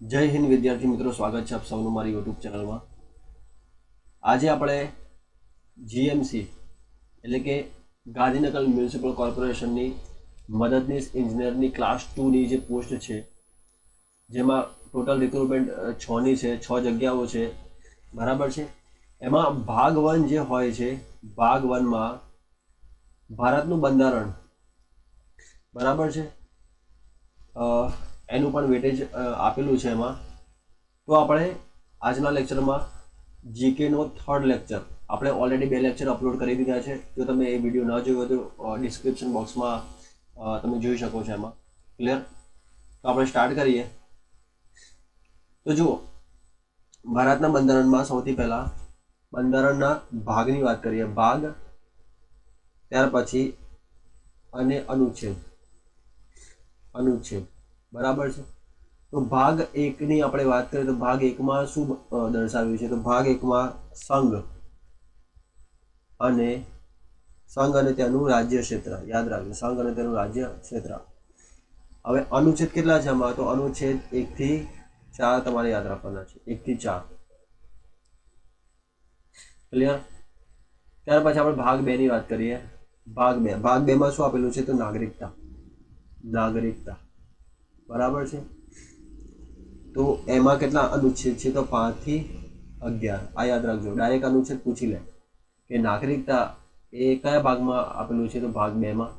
જય હિન્દ વિદ્યાર્થી મિત્રો, સ્વાગત છે આપ સૌનું મારી યુટ્યુબ ચેનલમાં. આજે આપણે જીએમસી એટલે કે ગાંધીનગર મ્યુનિસિપલ કોર્પોરેશનની મદદનીશ ઇન્જિનિયરની ક્લાસ ટુની જે પોસ્ટ છે, જેમાં ટોટલ રિક્રુટમેન્ટ છની છે, છ જગ્યાઓ છે, બરાબર છે? એમાં ભાગ વન જે હોય છે, ભાગ વનમાં ભારતનું બંધારણ, બરાબર છે? એનું પણ વેટેજ આપેલું છે એમાં. તો આપણે આજના લેક્ચરમાં જીકેનો થર્ડ લેક્ચર આપણે ઓલરેડી બે લેક્ચર અપલોડ કરી દીધા છે. જો તમે એ વીડિયો ન જોયો તો ડિસ્ક્રિપ્શન બોક્સમાં તમે જોઈ શકો છો એમાં. ક્લિયર તો આપણે સ્ટાર્ટ કરીએ. તો જુઓ, ભારતના બંધારણમાં સૌથી પહેલાં બંધારણના ભાગની વાત કરીએ. ભાગ, ત્યાર પછી અને અનુચ્છેદ. અનુચ્છેદ. બરાબર છે? તો ભાગ એકની આપણે વાત કરીએ તો ભાગ એકમાં શું દર્શાવ્યું છે? તો ભાગ એકમાં સંઘ અને સંઘ અને તેનું રાજ્ય ક્ષેત્ર યાદ રાખજો, સંઘ અને તેનું રાજ્ય ક્ષેત્ર હવે અનુચ્છેદ કેટલા છે આમાં? તો અનુચ્છેદ એકથી ચાર તમારે યાદ રાખવાના છે. એકથી ચાર. ક્લિયર ત્યાર પછી આપણે ભાગ બે ની વાત કરીએ. ભાગ બે. ભાગ બે માં શું આપેલું છે? તો નાગરિકતા. નાગરિકતા. બરાબર છે? તો એમાં કેટલા અનુચ્છેદ છે? તો પાંચથી અગિયાર. આ યાદ રાખજો. ડાયરેક્ટ અનુચ્છેદ પૂછી લે. કે નાગરિકતા એ કયા ભાગમાં આપેલું છે? તો ભાગ બે માં.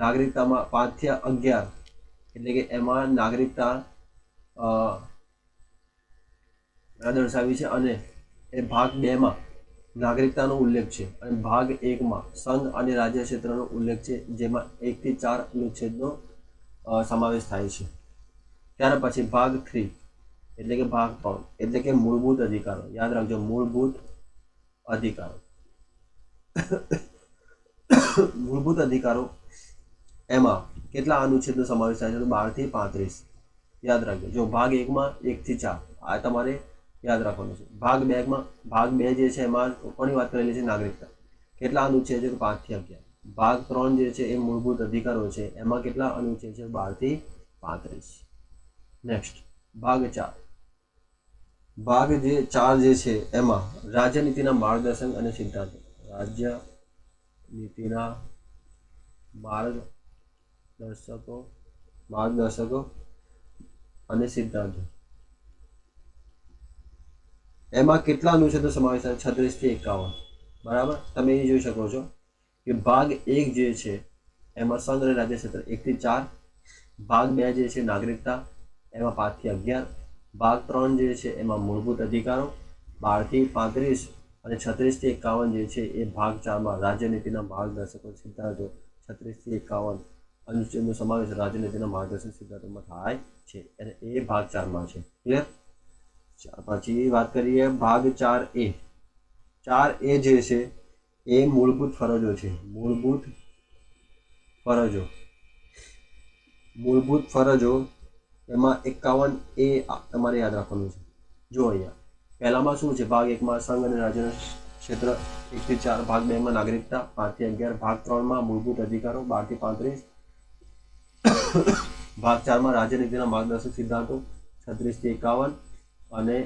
નાગરિકતામાં પાંચથી અગિયાર. એટલે કે એમાં નાગરિકતા દર્શાવી છે અને એ ભાગ બે માં નાગરિકતાનો ઉલ્લેખ છે અને ભાગ એકમાં સંઘ અને રાજ્ય ક્ષેત્રનો ઉલ્લેખ છે, જેમાં એકથી ચાર અનુચ્છેદનો સમાવેશ થાય છે. ત્યાર પછી ભાગ થ્રી એટલે કે ભાગ ત્રણ, એટલે કે મૂળભૂત અધિકારો. યાદ રાખજો, મૂળભૂત અધિકારો. મૂળભૂત અધિકારો એમાં કેટલા અનુચ્છેદનો સમાવેશ થાય છે? તો બારથી પાંત્રીસ. યાદ રાખજો, જો ભાગ એકમાં એકથી ચાર, આ તમારે યાદ રાખવાનું છે. ભાગ બેમાં, ભાગ બે જે છે એમાં કોની વાત કરેલી છે? નાગરિકતા. કેટલા અનુચ્છેદ? છે તો પાંચથી અગિયાર. ભાગ ત્રણ જે છે એ મૂળભૂત અધિકારો છે, એમાં કેટલા અનુચ્છેદ છે બારથી પાંત્રીસ. નેક્સ્ટ ભાગ ચાર. ભાગ જે ચાર જે છે એમાં રાજ્યનીતિના માર્ગદર્શન અને સિદ્ધાંતો. રાજ્ય નીતિના માર્ગદર્શકો માર્ગદર્શકો અને સિદ્ધાંતો. એમાં કેટલા અનુચ્છેદો સમાવેશ થાય? છત્રીસથી એકાવન. બરાબર? તમે એ જોઈ શકો છો. કે ભાગ એક જે છે, એમાં સંઘ અને રાજ્ય ક્ષેત્ર એકથી ચાર. ભાગ બે જે છે, નાગરિકતા, એમાં પાંચથી અગિયાર. ભાગ ત્રણ જે છે, એમાં મૂળભૂત અધિકારો. બારથી પાંત્રીસ અને છત્રીસથી એકાવન જે છે, એ ભાગ ચારમાં રાજ્યનીતિના માર્ગદર્શકો સિદ્ધાંતો છત્રીસથી એકાવન અનુચ્છેદનો સમાવેશ રાજ્યનીતિના માર્ગદર્શક સિદ્ધાંતોમાં થાય છે. અને એ ભાગ ચારમાં છે. ક્લિયર પછી વાત કરીએ ભાગ ચાર એ. ચાર એ જે છે એ મૂળભૂત ફરજો છે. મૂળભૂત ફરજો. મૂળભૂત ફરજો એમાં એકાવન એ તમારે યાદ રાખવાનું છે. જો અહીંયા, પહેલામાં શું છે? ભાગ એકમાં સંઘ અને રાજ્યના ક્ષેત્ર એકથી ચાર, ભાગ બેમાં નાગરિકતા પાંચથી અગિયાર, ભાગ ત્રણમાં મૂળભૂત અધિકારો બારથી પાંત્રીસ, ભાગ ચારમાં રાજ્યનીતિના માર્ગદર્શક સિદ્ધાંતો છત્રીસથી એકાવન અને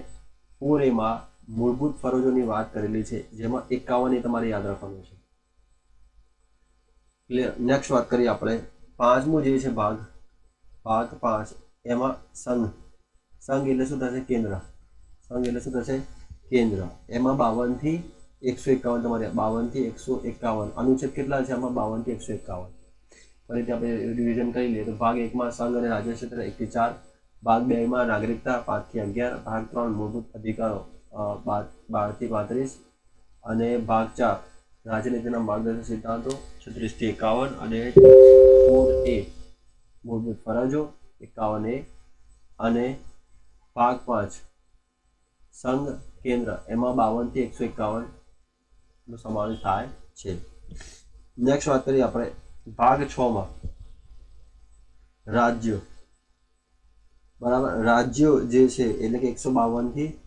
પૂરેમાં મૂળભૂત ફરજોની વાત કરેલી છે, જેમાં એકાવન એ તમારે યાદ રાખવાનું છે. ક્લિયર નેક્સ્ટ વાત કરીએ આપણે. પાંચમું જે છે ભાગ ભાગ પાંચ, એમાં સંઘ. સંઘ એટલે શું થશે? કેન્દ્ર. સંઘ એટલે શું થશે? કેન્દ્ર. એમાં બાવનથી એકસો એકાવન તમારે બાવનથી એકસો એકાવન. અનુચ્છેદ કેટલા છે? આમાં બાવનથી એકસો એકાવન. ફરીથી આપણે રિવિઝન કરી લઈએ. તો ભાગ એકમાં સંઘ અને રાજ્ય ક્ષેત્ર એકથી ચાર. ભાગ બેમાં નાગરિકતા પાંચથી અગિયાર. ભાગ ત્રણ, મૂળભૂત અધિકારો. બારથી પાંત્રીસ અને ભાગ ચાર રાજનીતિના માર્ગદર્શક સિદ્ધાંતો, છત્રીસથી એકાવન અને ફોર એ મૂળભૂત ફરજો, એકાવન એ અને ભાગ પાંચ. સંઘ કેન્દ્ર, એમાં બાવનથી એકસો એકાવન નો સમાવેશ થાય છે. નેક્સ્ટ વાત કરીએ આપણે ભાગ છ માં રાજ્યો. બરાબર? રાજ્યો જે છે, એટલે કે એકસો બાવનથી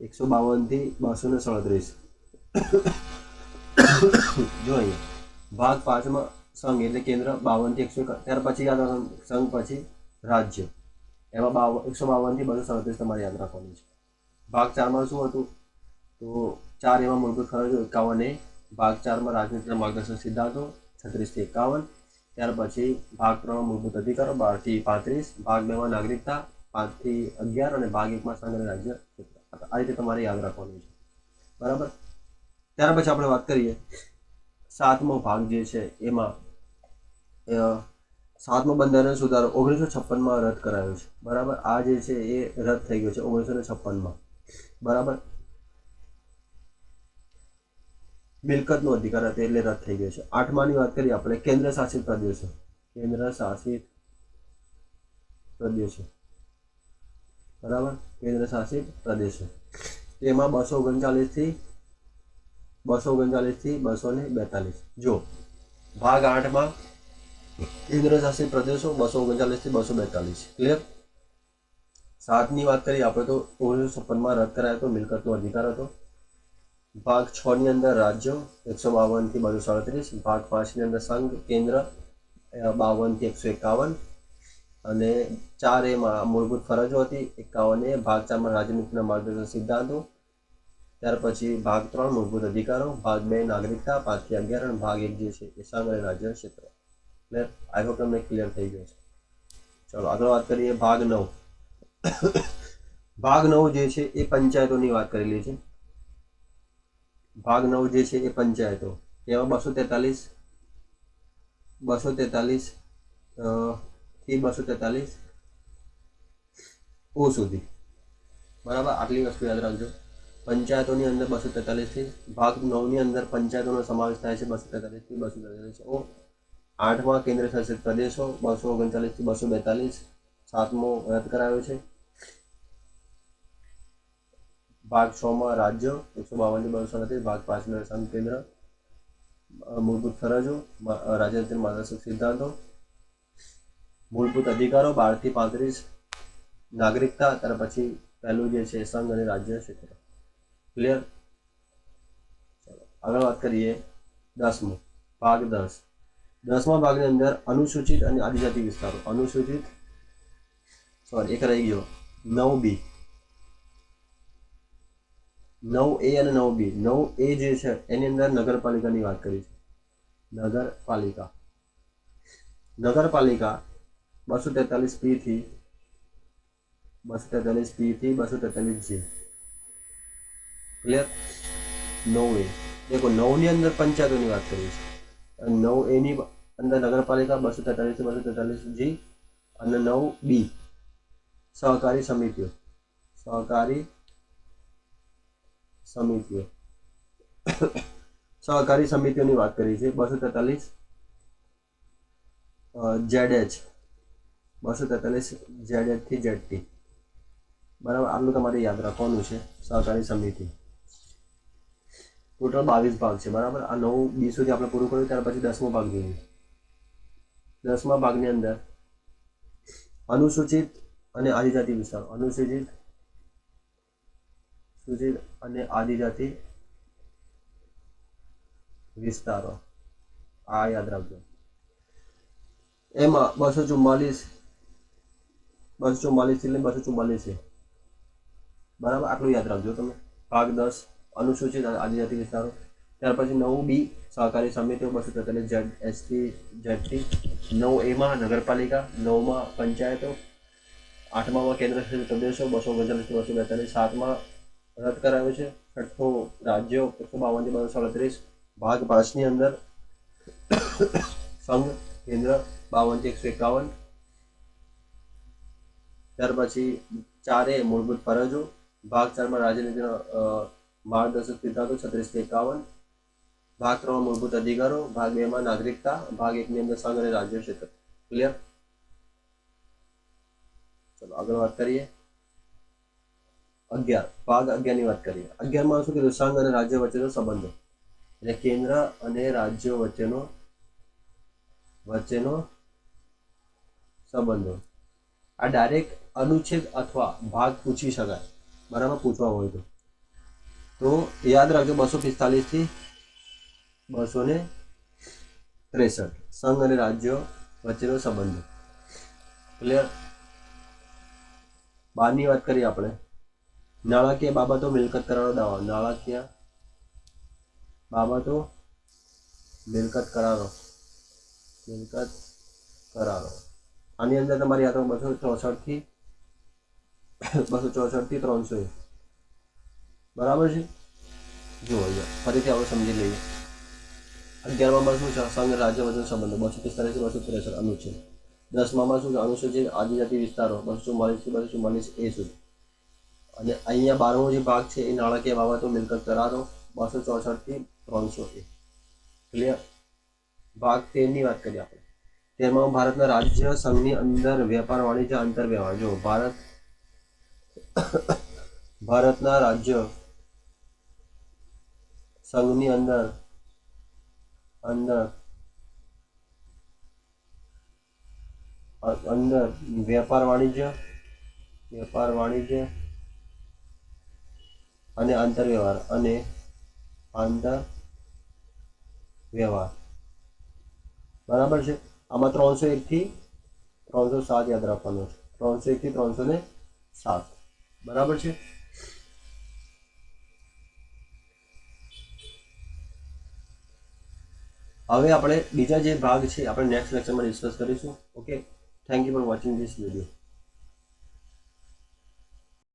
એકસો બાવનથી બસો ને સડત્રીસ. જો અહીંયા ભાગ પાંચમાં સંઘ એટલે કેન્દ્ર બાવનથી એકસો ત્યાર પછી યાદ રાખવાનું, સંઘ પછી રાજ્ય. એમાં બાવન એકસો બાવનથી બસો સાડત્રીસ તમારે યાદ રાખવાનું છે. ભાગ ચારમાં શું હતું? તો ચાર એમાં મૂળભૂત ફરજો એકાવન. એ ભાગ ચારમાં રાજનીતિના માર્ગદર્શન સિદ્ધાંતો, છત્રીસથી એકાવન. ત્યાર પછી ભાગ ત્રણમાં મૂળભૂત અધિકારો, બારથી પાંત્રીસ. ભાગ બેમાં નાગરિકતા, પાંચથી અગિયાર અને ભાગ એકમાં સંઘ અને રાજ્ય. આ રીતે તમારે યાદ રાખવાનું છે. બરાબર? ત્યાર પછી આપણે વાત કરીએ. સાતમો ભાગ જે છે એમાં સાતમો બંધારણ સુધારો ઓગણીસો છપ્પનમાં રદ કરાયો છે. બરાબર? આ જે છે એ રદ થઈ ગયો છે ઓગણીસો ને છપ્પનમાં. બરાબર? મિલકતનો અધિકાર હતો એટલે રદ થઈ ગયો છે. આઠમાની વાત કરીએ આપણે કેન્દ્ર શાસિત પ્રદેશો. કેન્દ્ર શાસિત પ્રદેશો. બરાબર? કેન્દ્ર શાસિત પ્રદેશો. તેમાં બસો ઓગણચાલીસથી બસો ઓગણચાલીસથી બસો ને બેતાલીસ. જો, ભાગ આઠમાં કેન્દ્ર શાસિત પ્રદેશો બસો ઓગણચાલીસથી બસો બેતાલીસ. ક્લિયર સાતની વાત કરીએ આપણે તો ઓગણીસો છપ્પનમાં રદ કરાયો હતો, મિલકતનો અધિકાર હતો. ભાગ છ ની અંદર રાજ્યો, એકસો બાવનથી બસો સાડત્રીસ. ભાગ પાંચની અંદર સંઘ, કેન્દ્ર બાવનથી એકસો એકાવન. અને ચાર એ મૂળભૂત ફરજો હતી. એકાવન એ ભાગ ચારમાં રાજનીતિના માર્ગદર્શન સિદ્ધાંતો, ત્યાર પછી ભાગ ત્રણ મૂળભૂત અધિકારો, ભાગ બે નાગરિકતા પાંચથી અગિયાર અને ભાગ એક જે છે એ સંઘ રાજ્ય ક્ષેત્ર. એટલે આઈ હોપ તમને ક્લિયર થઈ ગયો છે. ચલો, આગળ વાત કરીએ ભાગ નવ. ભાગ નવ જે છે એ પંચાયતોની વાત કરેલી છે. ભાગ નવ જે છે એ પંચાયતો. એમાં બસો તેતાલીસ. બસો તેતાલીસ થી બસો તેતાલીસ. ઓ સુધી. બરાબર? આટલી વસ્તુ યાદ રાખજો. પંચાયતોની અંદર બસો તેતાલીસથી, ભાગ નવની અંદર પંચાયતોનો સમાવેશ થાય છે બસો તેતાલીસથી બસો તેતાલીસ. ઓ, આઠમાં કેન્દ્ર શાસિત પ્રદેશો, બસો ઓગણચાલીસથી બસો બેતાલીસ. સાતમો રદ કરાયો છે. ભાગ છમાં રાજ્યો, એકસો બાવનથી બસો નથી ભાગ પાંચમાં સંઘ કેન્દ્ર. મૂળભૂત ફરજો રાજ્યાંતર માર્ગદર્શક સિદ્ધાંતો. મૂળભૂત અધિકારો બારથી પાંત્રીસ નાગરિકતા, ત્યાર પછી પહેલું જે છે, સંઘ અને રાજ્ય ક્ષેત્ર. ક્લિયર આગળ વાત કરીએ દસમું, ભાગ દસ. દસમા ભાગની અંદર અનુસૂચિત અને આદિજાતિ વિસ્તારો. અનુસૂચિત સોરી એક રહી ગયો. નવ બી. નવ એ અને નવ બી. નવ એ જે છે, એની અંદર નગરપાલિકાની વાત કરી છે. નગરપાલિકા. નગરપાલિકા બસો તેતાલીસ પી થી બસો તેતાલીસ પી થી બસો તેતાલીસ જી ક્લિયર નવ એ દેખો નવની અંદર પંચાયતોની વાત કરી છે નવ એની અંદર નગરપાલિકા બસો તેતાલીસ બસો તેતાલીસ જી અને નવ બી સહકારી સમિતિઓ. સહકારી સમિતિઓ. સહકારી સમિતિઓની વાત કરી છે બસો તેતાલીસ જેડ એચ બસો તેતાલીસ જેડ એચથી જેડ ટી બરાબર? આટલું તમારે યાદ રાખવાનું છે સહકારી સમિતિ. ટોટલ બાવીસ ભાગ છે, બરાબર? આ નવ બી સુધી આપણે પૂરું કર્યું, ત્યાર પછી દસમો ભાગ જોઈએ. દસમા ભાગની અંદર અનુસૂચિત અને આદિજાતિ વિસ્તાર. અનુસૂચિત, સૂચિત અને આદિજાતિ વિસ્તારો. આ યાદ રાખજો. એમાં બસો ચુમ્માલીસ બસો ચુમ્માલીસથી લઈને બસો ચુમ્માલીસ છે. બરાબર? આટલું યાદ રાખજો તમે. ભાગ દસ, અનુસૂચિત અને આદિજાતિ વિસ્તારો. ત્યાર પછી નવ બી, સહકારી સમિતિઓ, બસો તેતાલીસ જેડ એસટી જેડટી નવ એમાં નગરપાલિકા, નવમાં પંચાયતો. આઠમામાં કેન્દ્ર શાસિત પ્રદેશો, બસો ઓગણચાલીસથી બસો બેતાલીસ. સાતમાં રદ કરાયો છે. છઠ્ઠો રાજ્યો, એકસો બાવનથી બસો સાડત્રીસ. ભાગ પાંચની અંદર સંઘ, કેન્દ્ર, બાવનથી એકસો એકાવન. ત્યાર પછી ચારે મૂળભૂત ફરજો. ભાગ ચારમાં રાજનીતિના માર્ગદર્શક સિદ્ધાંતો છત્રીસથી એકાવન. ભાગ ત્રણ મૂળભૂત અધિકારો. ભાગ બે માં નાગરિકતા. ભાગ એકની અંદર સંઘ અને રાજ્ય ક્ષેત્ર. ક્લિયર ચલો, આગળ વાત કરીએ. અગિયાર. ભાગ અગિયારની વાત કરીએ. અગિયારમાં શું કીધું? સંઘ અને રાજ્ય વચ્ચેનો સંબંધો. એટલે કેન્દ્ર અને રાજ્યો વચ્ચેનો વચ્ચેનો સંબંધો. આ ડાયરેક્ટ અનુચ્છેદ અથવા ભાગ પૂછી શકાય. બરાબર? પૂછવા હોય તો. તો યાદ રાખજો બસો પિસ્તાલીસથી બસો ને ત્રેસઠ. સંઘ અને રાજ્યો વચ્ચેનો સંબંધ. ક્લિયર બહારની વાત કરીએ આપણે. નાણાકીય બાબતો મિલકત કરારનો દાવો. નાણાકીય બાબતો મિલકત કરારો મિલકત કરારો આની અંદર તમારી રાખો બસો ચોસઠથી બસો ચોસઠથી ત્રણસો બરાબર છે? જુઓ અહીંયા, ફરીથી આપણે સમજી લઈએ. અગિયારમાં શું છે? સંઘ, રાજ્ય, વચન, સંબંધો. બસો પિસ્તાલીસ બસો ત્રેસઠ અનુચ્છેદ. દસમામાં શું છે? અનુસૂચિત આદિજાતિ વિસ્તારો. બસો ચુમ્માલીસથી બસો ચુમ્માલીસ એ સુધી. અને અહીંયા બારમો જે ભાગ છે, એ નાણાકીય બાબતો મિલકત કરારો બસો ચોસઠથી ત્રણસો એ. ક્લિયર ભાગ તેરની વાત કરીએ આપણે. તેમાં ભારતના રાજ્ય સંઘની અંદર વેપાર, વાણિજ્ય આંતર વ્યવહાર જો ભારત, ભારતના રાજ્ય સંઘની અંદર અંદર અંદર વેપાર, વાણિજ્ય વેપાર, વાણિજ્ય અને આંતર વ્યવહાર અને આંતર વ્યવહાર બરાબર છે? આમાં ત્રણસો એકથી ત્રણસો સાત યાદ રાખવાનું છે. ત્રણસો એકથી ત્રણસો ને સાત. બરાબર છે? હવે આપણે બીજા જે ભાગ છે, આપણે નેક્સ્ટ લેક્ચરમાં ડિસ્કસ કરીશું. Okay thank you for watching this video